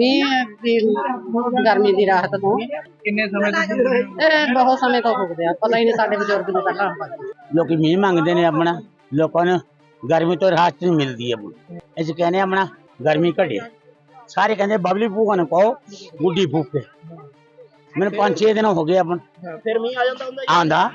ਮੀਂਹ ਵੀ ਗਰਮੀ ਦੀ ਰਾਹਤ ਤੋਂ। ਕਿੰਨੇ ਸਮੇਂ ਤੋਂ? ਇਹ ਬਹੁਤ ਸਮੇਂ ਤੋਂ ਹੋ ਗਿਆ ਪਤਾ ਹੀ ਨਹੀਂ ਸਾਡੇ ਬਜ਼ੁਰਗ ਨੂੰ ਪਹਿਲਾਂ ਲੋਕੀ ਮੀਂਹ ਮੰਗਦੇ ਨੇ ਆਪਣਾ ਲੋਕਾਂ ਨੂੰ ਗਰਮੀ ਤੋਂ ਰਾਹਤ ਨਹੀਂ ਮਿਲਦੀ ਹੈ ਅਸੀਂ ਕਹਿੰਦੇ ਆਪਣਾ ਗਰਮੀ ਘਟੇ। ਸਾਰੇ ਕਹਿੰਦੇ ਬਬਲੀ ਫੂਕਾ ਨੂੰ ਪਾਓ ਗੁੱਡੀ ਫੂਕ। ਮੈਨੂੰ ਪੰਜ ਛੇ ਦਿਨ ਹੋ ਗਏ ਆਪਣ। ਫਿਰ ਮੀਂਹ ਆ ਜਾਂਦਾ ਹੁੰਦਾ ਆਂਦਾ।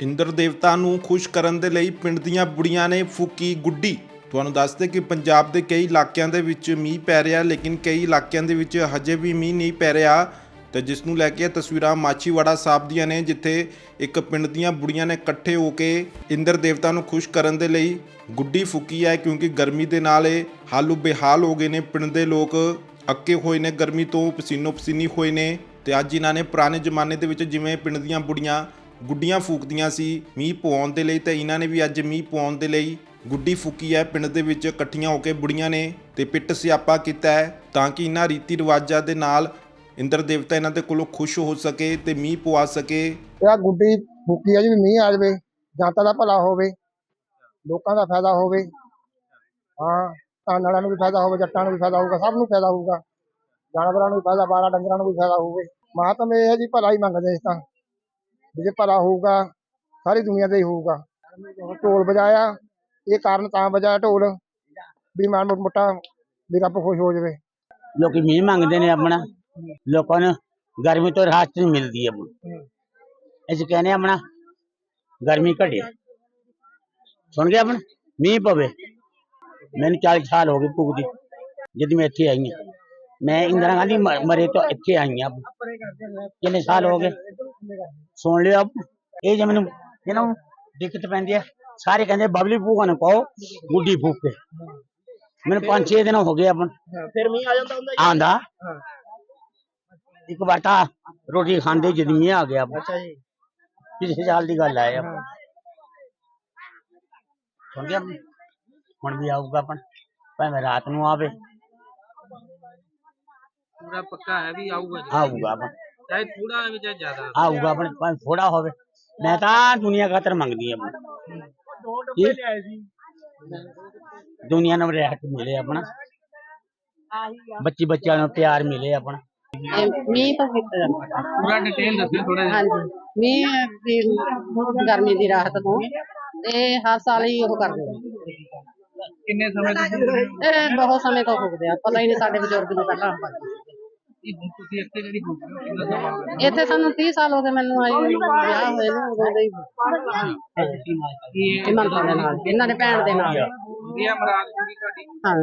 ਇੰਦਰ ਦੇਵਤਾ ਨੂੰ ਖੁਸ਼ ਕਰਨ ਦੇ ਲਈ ਪਿੰਡ ਦੀਆਂ ਬੁੜੀਆਂ ਨੇ ਫੂਕੀ ਗੁੱਡੀ। ਤੁਹਾਨੂੰ ਦੱਸਦੇ ਕਿ ਪੰਜਾਬ ਦੇ ਕਈ ਇਲਾਕਿਆਂ ਦੇ ਵਿੱਚ ਮੀਂਹ ਪੈ ਰਿਹਾ, ਲੇਕਿਨ ਕਈ ਇਲਾਕਿਆਂ ਦੇ ਵਿੱਚ ਹਜੇ ਵੀ ਮੀਂਹ ਨਹੀਂ ਪੈ ਰਿਹਾ। ਤੇ ਜਿਸ ਨੂੰ ਲੈ ਕੇ ਇਹ ਤਸਵੀਰਾਂ ਮਾਚੀਵਾੜਾ ਸਾਹਿਬ ਦੀਆਂ ਨੇ, ਜਿੱਥੇ ਇੱਕ ਪਿੰਡ ਦੀਆਂ ਬੁੜੀਆਂ ਨੇ ਇਕੱਠੇ ਹੋ ਕੇ ਇੰਦਰ ਦੇਵਤਾ ਨੂੰ ਖੁਸ਼ ਕਰਨ ਦੇ ਲਈ ਗੁੱਡੀ ਫੂਕੀ ਹੈ, ਕਿਉਂਕਿ ਗਰਮੀ ਦੇ ਨਾਲ ਇਹ ਹਾਲੂ ਬੇਹਾਲ ਹੋ ਗਏ ਨੇ। ਪਿੰਡ ਦੇ ਲੋਕ ਅੱਕੇ ਹੋਏ ਨੇ, ਗਰਮੀ ਤੋਂ ਪਸੀਨੋ ਪਸੀਨੀ ਹੋਏ ਨੇ। ਤੇ ਅੱਜ ਇਹਨਾਂ ਨੇ ਪੁਰਾਣੇ ਜ਼ਮਾਨੇ ਦੇ ਵਿੱਚ ਜਿਵੇਂ ਪਿੰਡ ਦੀਆਂ ਬੁੜੀਆਂ ਗੁੱਡੀਆਂ ਫੂਕਦੀਆਂ ਸੀ ਮੀਂਹ ਪਵਾਉਣ ਦੇ ਲਈ, ਤੇ ਇਹਨਾਂ ਨੇ ਵੀ ਅੱਜ ਮੀਂਹ ਪਵਾਉਣ ਦੇ ਲਈ ਗੁੱਡੀ ਫੂਕੀ ਹੈ, ਪਿੰਡ ਦੇ ਵਿੱਚ ਇਕੱਠੀਆਂ ਹੋ ਕੇ ਬੁੜੀਆਂ ਨੇ ਤੇ ਪਿੱਟ ਸਿਆਪਾ ਕੀਤਾ ਹੈ ਤਾਂ ਕਿ ਇਹਨਾਂ ਰੀਤੀ ਰਿਵਾਜਾਂ ਦੇ ਨਾਲ ਇੰਦਰ ਦੇਵਤਾ ਇਹਨਾਂ ਦੇ ਕੋਲੋਂ ਖੁਸ਼ ਹੋ ਸਕੇ ਤੇ ਮੀਂਹ ਪਵਾ ਸਕੇ। ਇਹ ਗੁੱਡੀ ਫੂਕੀ ਆ ਜੀ, ਵੀ ਮੀਂਹ ਆ ਜਾਵੇ, ਜਨਤਾ ਦਾ ਭਲਾ ਹੋਵੇ, ਲੋਕਾਂ ਦਾ ਫਾਇਦਾ ਹੋਵੇ, ਹਾਂ, ਧਨ ਵਾਲਿਆਂ ਨੂੰ ਵੀ ਫਾਇਦਾ ਹੋਵੇ, ਜੱਟਾਂ ਨੂੰ ਵੀ ਫਾਇਦਾ ਹੋਊਗਾ, ਸਭ ਨੂੰ ਫਾਇਦਾ ਹੋਊਗਾ, ਜਾਨਵਰਾਂ ਨੂੰ ਵੀ ਫਾਇਦਾ, ਬਾਰਾ ਡੰਗਰਾਂ ਨੂੰ ਵੀ ਫਾਇਦਾ ਹੋਵੇ, ਮਹਾਤਮ ਇਹ ਹੈ ਜੀ, ਭਲਾ ਹੀ ਮੰਗਦੇ ਇਸ ਤਾਂ ਜੇ ਭਲਾ ਹੋਊਗਾ, ਸਾਰੀ ਦੁਨੀਆ ਦਾ ਹੀ ਹੋਊਗਾ, ਢੋਲ ਵਜਾਇਆ ਇਹ ਕਾਰਨ ਤਾਂ ਵਜਾਇਆ ਢੋਲ ਵੀ ਮਾਨ ਮੋਟਾ ਵੀ ਰੱਬ ਖੁਸ਼ ਹੋ ਜਾਵੇ। ਲੋਕੀ ਮੀਂਹ ਮੰਗਦੇ ਨੇ ਆਪਣਾ। ਲੋਕਾਂ ਨੂੰ ਗਰਮੀ ਤੋਂ ਰਾਹਤ ਨਹੀਂ ਮਿਲਦੀ ਹੈ ਅਸੀਂ ਕਹਿੰਦੇ ਆਪਣਾ, ਗਰਮੀ ਘਟੇ। ਸੁਣ ਗਿਆ ਆਪਣਾ? ਮੀਂਹ ਪਵੇ। ਮੈਨੂੰ 40 ਸਾਲ ਹੋ ਗਏ ਭੁਗਦੀ ਜਦ ਮੈਂ ਇੱਥੇ ਆਈ ਹਾਂ। ਮੈਂ ਇੰਦਰਾ ਗਾਂਧੀ ਮਰੇ ਤੋਂ ਇੱਥੇ ਆਈ ਹਾਂ ਕਿੰਨੇ ਸਾਲ ਹੋ ਗਏ? ਸੁਣ ਲਿਓ ਆਪ। ਇਹ ਜੇ ਮੈਨੂੰ, ਇਹਨਾਂ ਨੂੰ ਦਿੱਕਤ ਪੈਂਦੀ ਹੈ ਸਾਰੇ ਕਹਿੰਦੇ ਬਬਲੀ ਫੂਕਾ ਨੂੰ ਪਾਓ ਗੁੱਡੀ ਫੂਕ। ਮੈਨੂੰ ਪੰਜ ਛੇ ਦਿਨ ਹੋ ਗਏ ਆਪਣ। ਫਿਰ ਮੀਂਹ ਆ ਜਾਂਦਾ ਹੁੰਦਾ ਆਂਦਾ। ਇੱਕ ਤਾਂ ਰੋਟੀ ਖਾਂਦੇ ਜਦ ਮੀਂਹ ਆ ਗਿਆ। ਅੱਛਾ ਜੀ। ਪਿਛਲੇ ਸਾਲ ਦੀ ਗੱਲ ਹੈ। ਸੁਣ ਗਿਆ ਹੁਣ ਵੀ ਆਊਗਾ ਆਪਣ। ਭਾਵੇਂ ਰਾਤ ਨੂੰ ਆਵੇ। ਪੂਰਾ ਪੱਕਾ ਹੈ ਵੀ ਆਊਗਾ ਆਊਗਾ ਆਪਣ। ਚਾਹੇ ਥੋੜਾ ਵੀ ਚਾਹੇ ਜ਼ਿਆਦਾ ਆਊਗਾ ਆਪਣ ਭਾਵੇਂ ਥੋੜਾ ਹੋਵੇ। ਮੈਂ ਤਾਂ ਦੁਨੀਆ ਖਾਤਰ ਮੰਗਦੀ ਹਾਂ। ਡੋਂਟ ਲਿਆਏ ਸੀ। ਦੁਨੀਆ ਨੂੰ ਰਹਿਤ ਮਿਲੇ ਆਪਣਾ। ਬੱਚੀ ਬੱਚਿਆਂ ਨੂੰ ਪਿਆਰ ਮਿਲੇ ਆਪਣਾ। ਇਹ ਮੀਂਹ ਤਾਂ ਜਾਂਦਾ ਪੂਰਾ ਡਿਟੇਲ ਦੱਸਿਓ ਥੋੜਾ ਜਿਹਾ। ਹਾਂਜੀ। ਮੀਂਹ ਵੀ ਗਰਮੀ ਦੀ ਰਾਹਤ ਤੋਂ। ਤੇ ਹਰ ਸਾਲ ਹੀ ਉਹ ਕਰਦੇ ਆ। ਕਿੰਨੇ ਸਮੇਂ ਤੋਂ? ਇਹ ਬਹੁਤ ਸਮੇਂ ਤੋਂ ਹੋ ਗਿਆ ਪਤਾ ਹੀ ਨਹੀਂ ਸਾਡੇ ਬਜ਼ੁਰਗ ਨੂੰ ਪਹਿਲਾਂ ਇਹ ਹੁਣ ਤੁਸੀਂ ਇੱਥੇ ਜਿਹੜੀ ਹੋ ਗਏ? ਕਿੰਨਾ ਸਮਾਂ ਹੋ ਗਿਆ? ਇੱਥੇ ਸਾਨੂੰ 30 ਸਾਲ ਹੋ ਗਏ ਮੈਨੂੰ ਆਈ ਨੂੰ, ਵਿਆਹ ਹੋਏ ਨੂੰ ਉਦੋਂ ਦੇ ਹੀ ਕੀ ਇਹ ਇਮਨਤਾ ਦੇ ਨਾਲ ਇਹਨਾਂ ਦੇ ਭੈਣ ਦੇ ਨਾਲ। ਵਧੀਆ ਮਰਾਦ ਜੀ ਤੁਹਾਡੀ? ਹਾਂ।